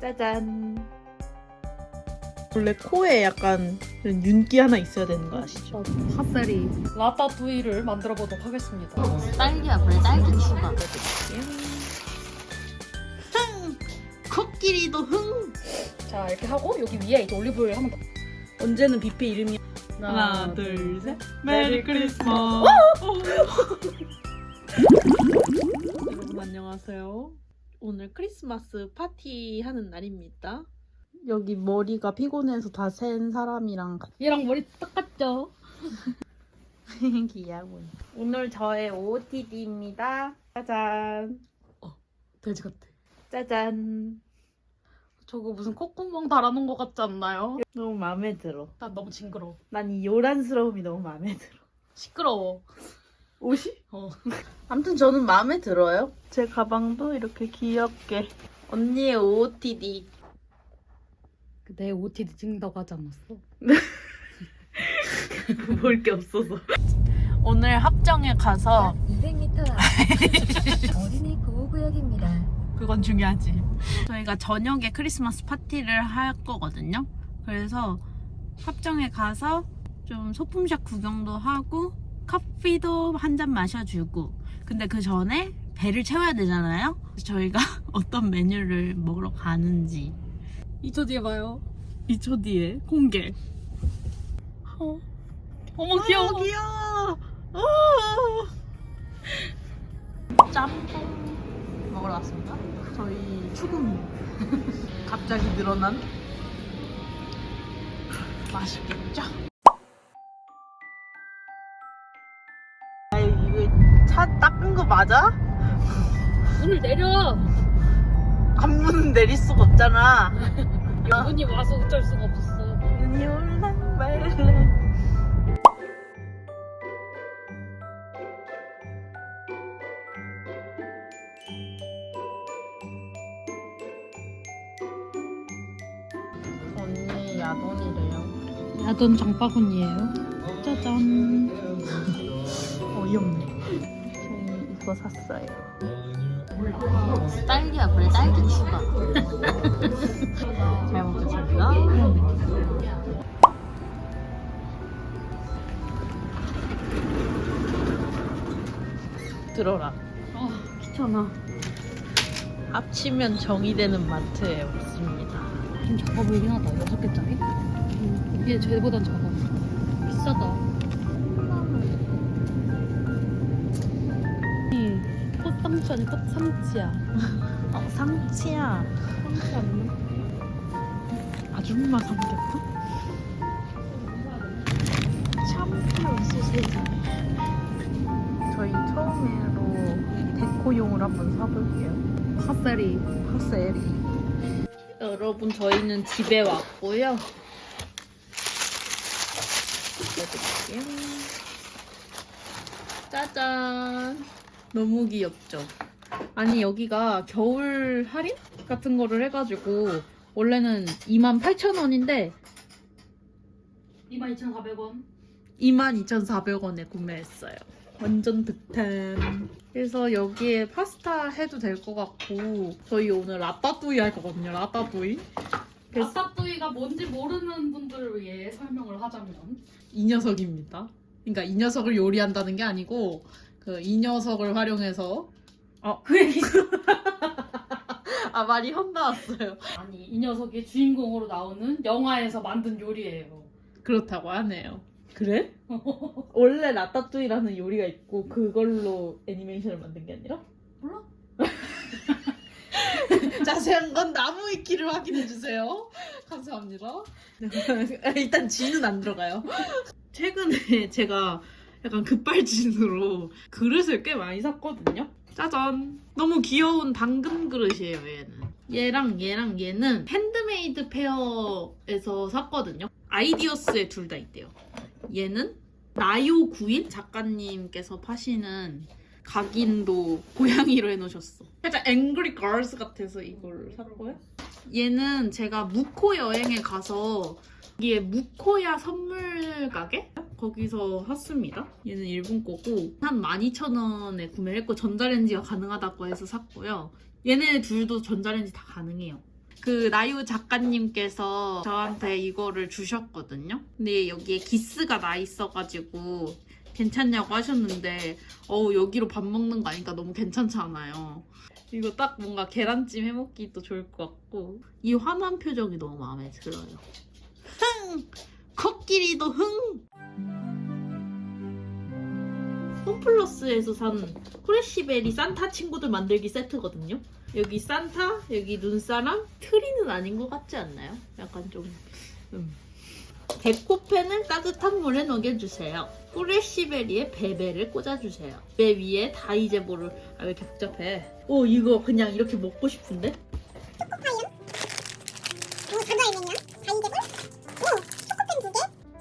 짜잔. 원래 코에 약간 이런 윤기 하나 있어야 되는 거 아시죠? 핫세리 라따뚜이를 만들어 보도록 하겠습니다. 딸기야 그래 딸기 추가 흥! 코끼리도 흥! 자 이렇게 하고 여기 위에 이제 올리브오일 한번 더. 언제는 뷔페 이름이 하나, 둘, 셋. 메리 크리스마스. 여러분 안녕하세요. 오늘 크리스마스 파티 하는 날입니다. 여기 머리가 피곤해서 다 센 사람이랑 얘랑 머리 똑같죠? 귀여워. 오늘 저의 OOTD입니다. 짜잔. 돼지 같아. 짜잔. 저거 무슨 콧구멍 달아놓은 것 같지 않나요? 너무 마음에 들어. 난 너무 징그러워. 난 이 요란스러움이 너무 마음에 들어. 시끄러워. 옷이? 어. 아무튼 저는 마음에 들어요. 제 가방도 이렇게 귀엽게. 언니의 OOTD. 내 OTD 찍는다고 하지 않았어? 볼 게 없어서. 오늘 합정에 가서 200m 앞 어린이 보호구역입니다. 그건 중요하지. 저희가 저녁에 크리스마스 파티를 할 거거든요. 그래서 합정에 가서 좀 소품샵 구경도 하고 커피도 한 잔 마셔주고. 근데 그 전에 배를 채워야 되잖아요. 저희가 어떤 메뉴를 먹으러 가는지 2초 뒤에 봐요. 2초 뒤에 공개. 어. 어머 귀여워. 어, 귀여워. 어. 짬뽕 먹으러 왔습니다. 저희 추궁이 갑자기 늘어난 맛있겠죠? 맞아? 문을 내려. 안문은 내릴 수가 없잖아. 문이 와서 어쩔 수가 없었어. 눈이 올랑 말랑. 언니 야돈이래요. 야돈 장바구니예요. 짜잔. 이거 샀어요. 딸기야 그래 딸기 추가 잘 먹겠습니다. 들어라. 아 귀찮아. 합치면 정이 되는 마트에 왔습니다. 좀 작아 보이긴 하다. 여섯 개짜리? 이게 쟤보단 작아. 상치야. 어, 상치야. 상치 아니야? 아줌마 삼겹살? 샴푸 소세지. 저희 처음으로 데코용을 한번 사볼게요. 핫세리. 파세리. 여러분 저희는 집에 왔고요. 짜잔. 너무 귀엽죠? 아니 여기가 겨울 할인 같은 거를 해가지고 원래는 28,000원인데 22,400원. 22,400원에 구매했어요. 완전 득템. 그래서 여기에 파스타 해도 될 것 같고 저희 오늘 라따뚜이 할 거거든요. 라따뚜이. 그래서 아따뚜이가 뭔지 모르는 분들을 위해 설명을 하자면 이 녀석입니다. 그러니까 이 녀석을 요리한다는 게 아니고 그 이 녀석을 활용해서 그 얘기 아 말이 헛나왔어요. 아니 이 녀석이 주인공으로 나오는 영화에서 만든 요리예요. 그렇다고 하네요. 그래? 원래 라따뚜이라는 요리가 있고 그걸로 애니메이션을 만든 게 아니라? 몰라. 자세한 건 나무 위키를 확인해 주세요. 감사합니다. 일단 지는 안 들어가요. 최근에 제가 약간 급발진으로 그릇을 꽤 많이 샀거든요. 짜잔. 너무 귀여운 당근 그릇이에요, 얘는. 얘랑 얘랑 얘는 핸드메이드 페어에서 샀거든요. 아이디어스에 둘 다 있대요. 얘는 나요 구인 작가님께서 파시는 각인도 고양이로 해놓으셨어. 살짝 앵그리 걸스 같아서 이걸 샀고요. 얘는 제가 무코 여행에 가서 여기에 무코야 선물 가게? 거기서 샀습니다. 얘는 일본 거고 한 12,000원에 구매를 했고 전자레인지가 가능하다고 해서 샀고요. 얘네 둘도 전자레인지 다 가능해요. 그 나유 작가님께서 저한테 이거를 주셨거든요. 근데 여기에 기스가 나 있어가지고 괜찮냐고 하셨는데 어우 여기로 밥 먹는 거 아니까 너무 괜찮잖아요. 이거 딱 뭔가 계란찜 해먹기도 좋을 것 같고 이 환한 표정이 너무 마음에 들어요. 흥! 코끼리도 흥! 홈플러스에서 산 프레시베리 산타 친구들 만들기 세트거든요. 여기 산타, 여기 눈사람, 트리는 아닌 것 같지 않나요? 약간 좀 음. 데코펜을 따뜻한 물에 녹여주세요. 프레시베리에 베베를 꽂아주세요. 배 위에 다이제보를 아 왜 이렇게 복잡해? 오 이거 그냥 이렇게 먹고 싶은데?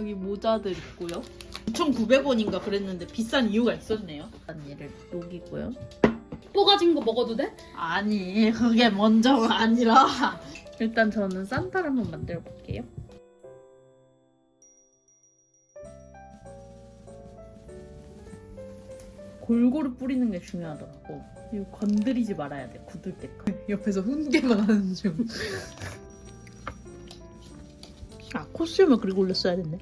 여기 모자들 있고요. 2,900원인가 그랬는데 비싼 이유가 있었네요. 얘를 녹이고요. 뽀가진 거 먹어도 돼? 아니 그게 먼저가 아니라 일단 저는 산타를 한번 만들어 볼게요. 골고루 뿌리는 게 중요하더라고. 이거 건드리지 말아야 돼. 굳을 때까지. 옆에서 훈계만 하는 중. 아 코스튬을 그리고 올렸어야 됐네.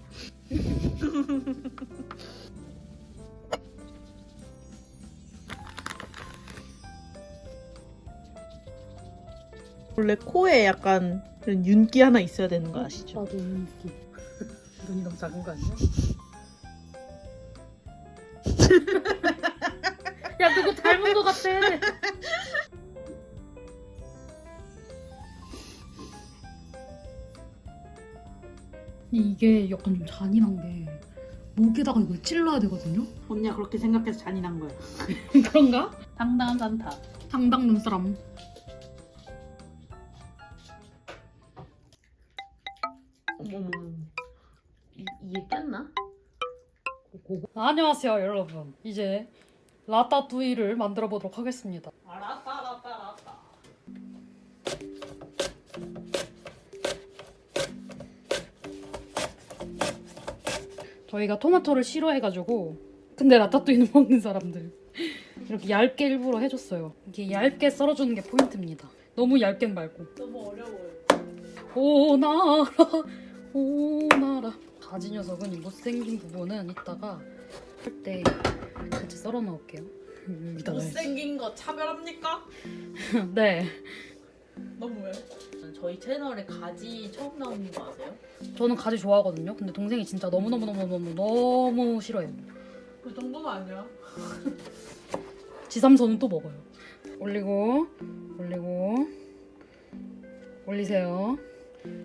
원래 코에 약간 그런 윤기 하나 있어야 되는 거 아시죠? 나도 인기. 눈이 너무 작은 거 아니야? 야 누구 닮은 거 같아. 이게 약간 좀 잔인한 게 목에다가 이걸 찔러야 되거든요. 언니가 그렇게 생각해서 잔인한 거야. 그런가? 당당한 산타. 당당 눈사람. 어머머. 이, 이게 꼈나? 안녕하세요 여러분. 이제 라따뚜이를 만들어 보도록 하겠습니다. 알았다 알았다. 저희가 토마토를 싫어해가지고 근데 라따뚜이는 먹는 사람들 이렇게 얇게 일부러 해줬어요. 이게 얇게 썰어주는 게 포인트입니다. 너무 얇게 말고 너무 어려워요. 오나라 오나라 가지 녀석은 이 못생긴 부분은 이따가 할 때 같이 썰어 넣을게요. 못생긴 거 차별합니까? 네, 너무해요. 저희 채널에 가지 처음 나오는 거 아세요? 저는 가지 좋아하거든요. 근데 동생이 진짜 너무 너무 너무 너무 너무 싫어해요. 그 정도는 아니야. 지삼선은 또 먹어요. 올리고 올리고 올리세요.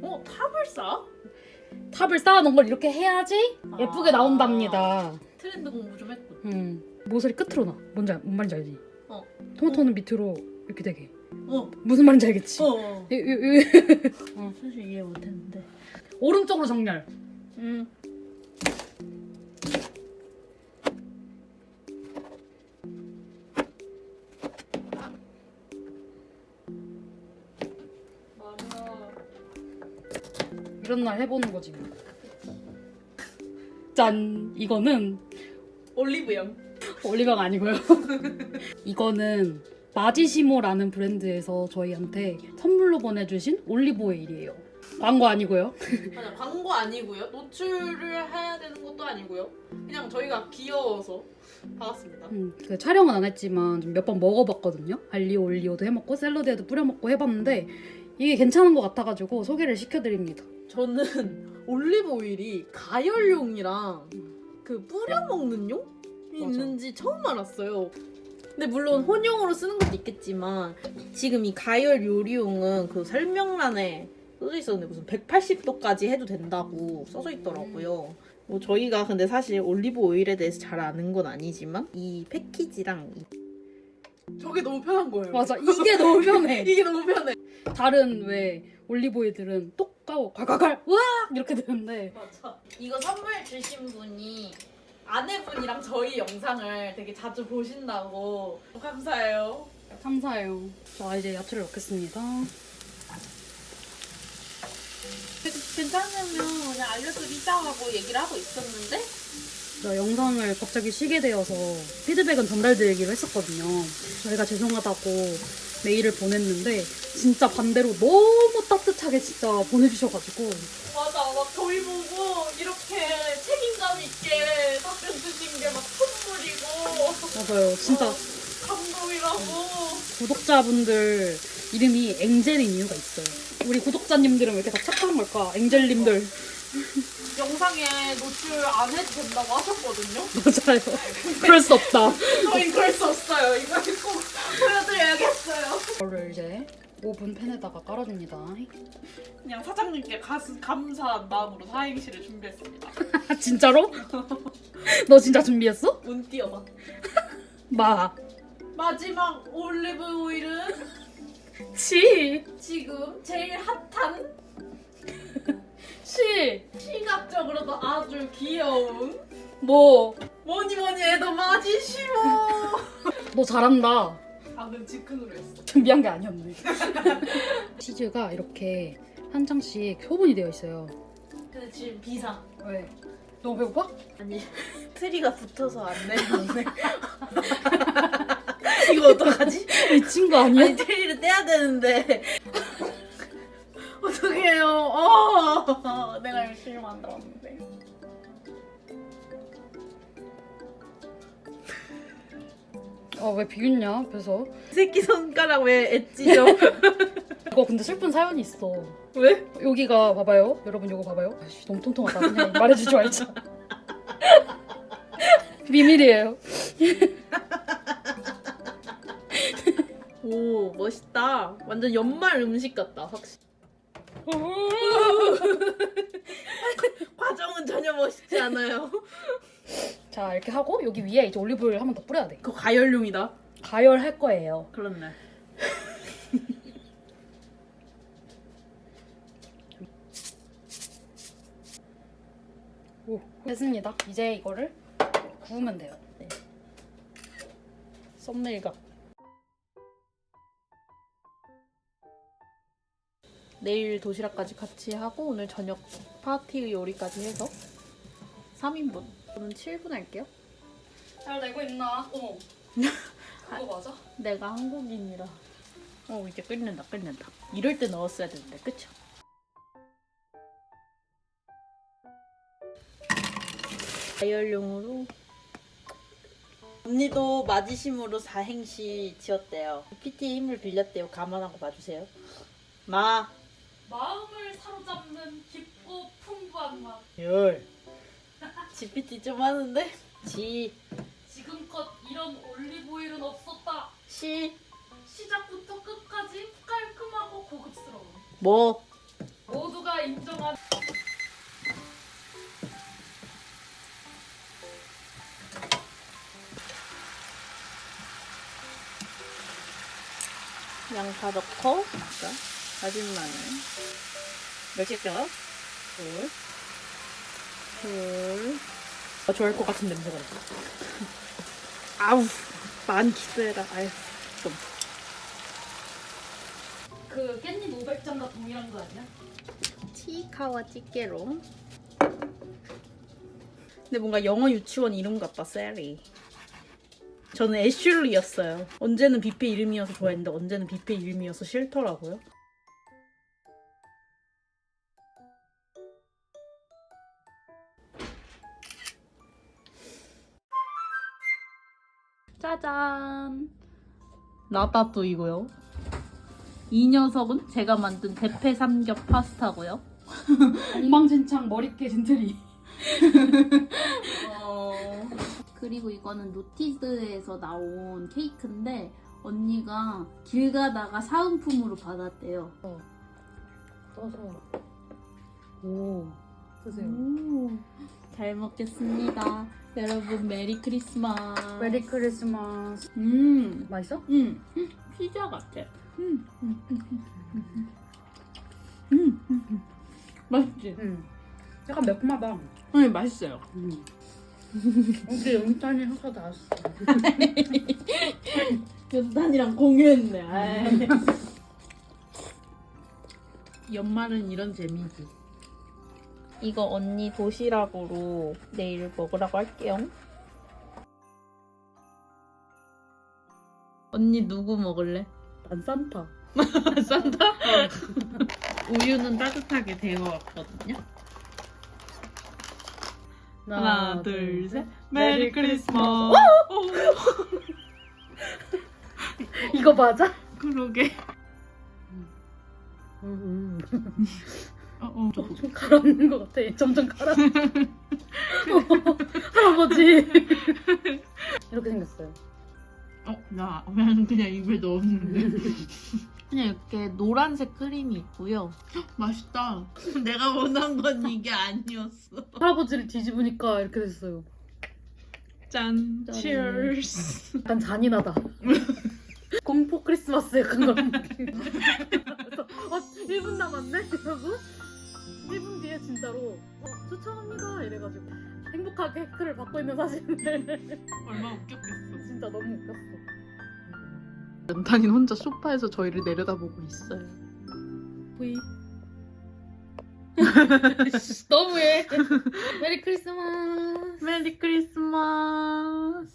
어 탑을 쌓아? 탑을 쌓아놓은 걸 이렇게 해야지 예쁘게 아. 나온답니다. 트렌드 공부 좀 했군. 음 모서리 끝으로 나. 뭔지 알- 뭔 말인지 알지? 어. 토마토는 밑으로 이렇게 되게. 어. 무슨 말인지 알겠지? 어. 이- 어. 사실 이해 못했는데. 오른쪽으로 정렬. 음. 이런 날 해보는 거지. 뭐. 짠. 이거는 올리브영. 올리브가 아니고요. 이거는 마지시모라는 브랜드에서 저희한테 선물로 보내주신 올리브 오일이에요. 광고 아니고요. 맞아 광고 아니고요. 노출을 해야 되는 것도 아니고요. 그냥 저희가 귀여워서 받았습니다. 음, 그 촬영은 안 했지만 몇 번 먹어봤거든요. 알리오 올리오도 해먹고 샐러드에도 뿌려먹고 해봤는데 이게 괜찮은 것 같아가지고 소개를 시켜드립니다. 저는 올리브 오일이 가열용이랑 그 뿌려 먹는 맞아. 있는지 처음 알았어요. 근데 물론 혼용으로 쓰는 것도 있겠지만 지금 이 가열 요리용은 그 설명란에 써져 있었는데 무슨 180도까지 해도 된다고 써져 있더라고요. 뭐 저희가 근데 사실 올리브 오일에 대해서 잘 아는 건 아니지만 이 패키지랑 이... 저게 너무 편한 거예요. 맞아, 이게 너무 편해. 이게 너무 편해. 다른 왜 올리브 오일들은 똑 까고 콸콸콸 으악 이렇게 되는데 맞아. 이거 선물 주신 분이 아내분이랑 저희 영상을 되게 자주 보신다고 감사해요. 감사해요. 자 이제 야채를 넣겠습니다. 괜찮으면 그냥 알려드리자고 얘기를 하고 있었는데 자, 영상을 갑자기 쉬게 되어서 피드백은 전달드리기로 했었거든요. 저희가 죄송하다고 메일을 보냈는데 진짜 반대로 너무 따뜻하게 진짜 보내주셔가지고 맞아, 막 저희 보고 이렇게 책임감 있게 답변 주신 게 막 선물이고 맞아요. 진짜 감동이라고. 구독자분들 이름이 앵젤인 이유가 있어요. 우리 구독자님들은 왜 이렇게 다 착한 걸까? 앵젤님들 영상에 노출 안 해도 된다고 하셨거든요. 맞아요. 그럴 수 없다. 저희 그럴 수 없어요. 이거 꼭 보여드려야겠어요. 이거를 이제 오븐 팬에다가 깔아줍니다. 그냥 사장님께 가슴 감사한 마음으로 사행시를 준비했습니다. 아, 진짜로? 너 진짜 준비했어? 운 띄어봐. 마. 마지막 올리브 오일은 치. 지금 제일 핫한 시. 시각적으로도 아주 귀여운 뭐. 뭐니 뭐니 해도 마지시모. 너 잘한다. 방금 즉흥으로 했어. 준비한 게 아니었네. 치즈가 이렇게 한 장씩 효분이 되어 있어요. 근데 지금 비상. 왜? 너무 배고파? 아니 트리가 붙어서 안 내려오네. 이거 어떡하지? 미친 거 아니야? 아니 트리를 떼야 되는데 어떡해요? 어 내가 열심히 만들었는데. 아 왜 비웃냐 앞에서? 새끼 손가락 왜 엣지죠? 이거 근데 슬픈 사연이 있어. 왜? 여기가 봐봐요. 여러분 이거 봐봐요. 아씨 너무 통통하다. 그냥 말해주지 말자. 비밀이에요. 오 멋있다. 완전 연말 음식 같다 확실히. 과정은 전혀 멋있지 않아요. 자 이렇게 하고 여기 위에 이제 올리브오일 한번 더 뿌려야 돼. 그거 가열용이다. 가열할 거예요. 그렇네. 오 됐습니다. 이제 이거를 구우면 돼요. 네. 썸네일각. 내일 도시락까지 같이 하고 오늘 저녁 파티 요리까지 해서 3인분. 저는 7분 할게요. 잘 되고 있나? 어머. 그거 맞아? 내가 한국인이라. 어 이제 끓는다 끓는다. 이럴 때 넣었어야 되는데 그쵸? 다이얼용으로 언니도 마지심으로 사행시 지었대요. PT의 힘을 빌렸대요. 감안하고 봐주세요. 마, 마음을 사로잡는 깊고 풍부한 맛. 열. GPT 좀 하는데? 지, 지금껏 이런 올리브오일은 없었다. 시, 시작부터 끝까지 깔끔하고 고급스러운. 뭐. 모두가 인정한 양파 넣고 자, 다진 마늘 몇 개죠? 둘, 둘. 아, 좋아할 것 같은 냄새가 나. 아우, 많이 기대라. 아유, 좀. 그 깻잎 500장과 동일한 거 아니야? 치카와 찌개로. 근데 뭔가 영어 유치원 이름 같다, 세리. 저는 애슐리였어요. 언제는 뷔페 이름이어서 좋아했는데 언제는 뷔페 이름이어서 싫더라고요. 짜잔. 라따뚜이고요. 이 녀석은 제가 만든 대패 삼겹 파스타고요. 엉망진창 머리깨 진트리. 그리고 이거는 노티드에서 나온 케이크인데 언니가 길 가다가 사은품으로 받았대요. 떠서. 오. 드세요. 오, 잘 먹겠습니다. 여러분 메리 크리스마스. 메리 크리스마스. 음, 맛있어? 음, 음, 피자 같아. 음, 음, 음, 음, 음, 음, 음, 음. 맛있지? 응. 약간 매콤하다. 네, 맛있어요. 응. 우리 영탄이 회사 나왔어. 연단이랑 공유했네. 아이. 연말은 이런 재미지. 이거 언니 도시락으로 내일 먹으라고 할게요. 언니 누구 먹을래? 난 산타. 산타? 우유는 따뜻하게 데워왔거든요. 하나, 둘, 셋. 메리 크리스마스. 이거 맞아? 그러게. 음, 어, 어. 좀 가라앉는 것 같아. 점점 가라. 어, 할아버지. 이렇게 생겼어요. 어, 나 그냥 그냥 입에 넣었는데. 그냥 이렇게 노란색 크림이 있고요. 헉, 맛있다. 내가 원한 건 이게 아니었어. 할아버지를 뒤집으니까 이렇게 됐어요. 짠. 짠. Cheers. 약간 잔인하다. 공포 크리스마스 약간 그런 느낌. 그래서 어, 1분 남았네? 이러고 1분 뒤에 진짜로 어, 추천합니다 이래가지고 행복하게 혜크를 받고 있는 사진을 얼마나 웃겼겠어. 진짜 너무 웃겼어. 연탄이 혼자 소파에서 저희를 내려다보고 있어요. 보이. 너무해. 메리 크리스마스. 메리 크리스마스.